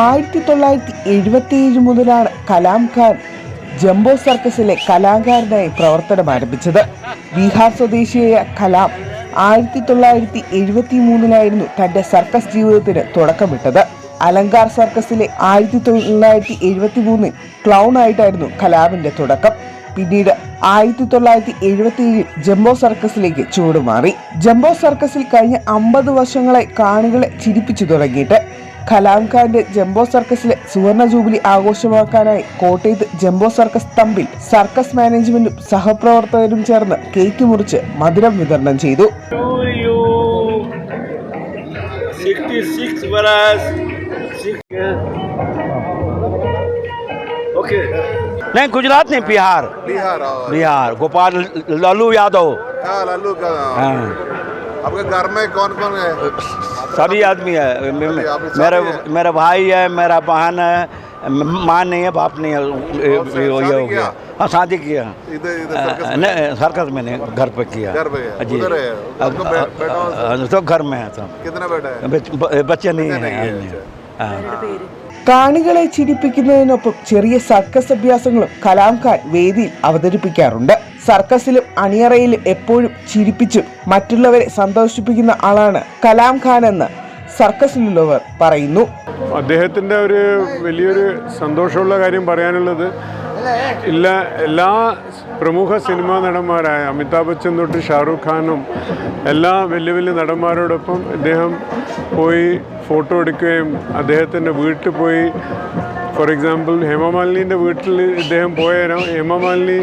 ആയിരത്തി തൊള്ളായിരത്തി എഴുപത്തിയേഴ് മുതലാണ് കലാം ഖാൻ ജംബോ സർക്കസിലെ കലാകാരനായി പ്രവർത്തനം ആരംഭിച്ചത്. ബീഹാർ സ്വദേശിയായ കലാം ആയിരത്തി തൊള്ളായിരത്തി എഴുപത്തി മൂന്നിലായിരുന്നു തന്റെ സർക്കസ് ജീവിതത്തിന് തുടക്കമിട്ടത് അലങ്കാർ സർക്കസിലെ ആയിരത്തി തൊള്ളായിരത്തി എഴുപത്തി മൂന്നിൽ ക്ലൗൺ ആയിട്ടായിരുന്നു കലാമിന്റെ തുടക്കം. പിന്നീട് ആയിരത്തി തൊള്ളായിരത്തി എഴുപത്തി ഏഴിൽ ജംബോ സർക്കസിലേക്ക് ചൂടുമാറി ജംബോ സർക്കസിൽ കഴിഞ്ഞ അമ്പത് വർഷങ്ങളെ കാണികളെ ചിരിപ്പിച്ചു തുടങ്ങിയിട്ട് കലാം ഖാന്റെ ജംബോ സർക്കസിലെ സുവർണ ജൂബിലി ആഘോഷമാക്കാനായി കോട്ടയത്ത് ജംബോ സർക്കസ് തമ്പിൽ സർക്കസ് മാനേജ്മെന്റും സഹപ്രവർത്തകരും ചേർന്ന് കേക്ക് മുറിച്ച് മധുരം വിതരണം ചെയ്തു you 66 बरस ओके नहीं गुजरात नहीं बिहार बिहार और बिहार गोपाल लालू यादव हाँ लालू का हाँ, आपके घर में कौन कौन है? सभी आदमी है। मेरा मेरा भाई है मेरा बहन है माँ नहीं है बाप नहीं है ये हो गया। हाँ शादी किया। नहीं सर्कस नहीं घर पे किया। जी। तो घर में है सब। कितना बेटा है? बच्चे नहीं है हाँ, കാണികളെ ചിരിപ്പിക്കുന്നതിനൊപ്പം ചെറിയ സർക്കസ് അഭ്യാസങ്ങളും കലാം ഖാൻ വേദിയിൽ അവതരിപ്പിക്കാറുണ്ട്. സർക്കസിലും അണിയറയിലും എപ്പോഴും ചിരിപ്പിച്ചും മറ്റുള്ളവരെ സന്തോഷിപ്പിക്കുന്ന ആളാണ് കലാം ഖാൻ എന്ന് സർക്കസിലുള്ളവർ പറയുന്നു. അദ്ദേഹത്തിന്റെ ഒരു വലിയൊരു സന്തോഷമുള്ള കാര്യം പറയാനുള്ളത് ഇല്ല എല്ലാ പ്രമുഖ സിനിമാ നടന്മാരായ അമിതാഭ് ബച്ചൻ തൊട്ട് ഷാറൂഖ് ഖാനും എല്ലാ വലിയ വലിയ നടന്മാരോടൊപ്പം ഇദ്ദേഹം പോയി ഫോട്ടോ എടുക്കുകയും അദ്ദേഹത്തിന്റെ വീട്ടിൽ പോയി. ഫോർ എക്സാമ്പിൾ ഹേമമാലിനിന്റെ വീട്ടിൽ ഇദ്ദേഹം പോയാലും ഹേമമാലിനി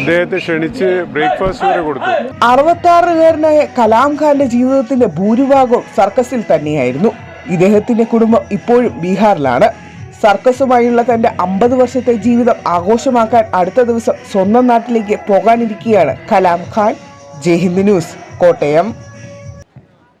ഇദ്ദേഹത്തെ ക്ഷണിച്ച് ബ്രേക്ക്ഫാസ്റ്റ് വരെ കൊടുത്തു. അറുപത്താറുകാരനായ കലാം ഖാന്റെ ജീവിതത്തിന്റെ ഭൂരിഭാഗവും സർക്കസിൽ തന്നെയായിരുന്നു. ഇദ്ദേഹത്തിന്റെ കുടുംബം ഇപ്പോഴും ബീഹാറിലാണ്. സർക്കസുമായുള്ള തന്റെ അമ്പത് വർഷത്തെ ജീവിതം ആഘോഷമാക്കാൻ അടുത്ത ദിവസം സ്വന്തം നാട്ടിലേക്ക് പോകാനിരിക്കുകയാണ്. കലാം ഖാൻ ജയ്ഹിന്ദ് ന്യൂസ് കോട്ടയം.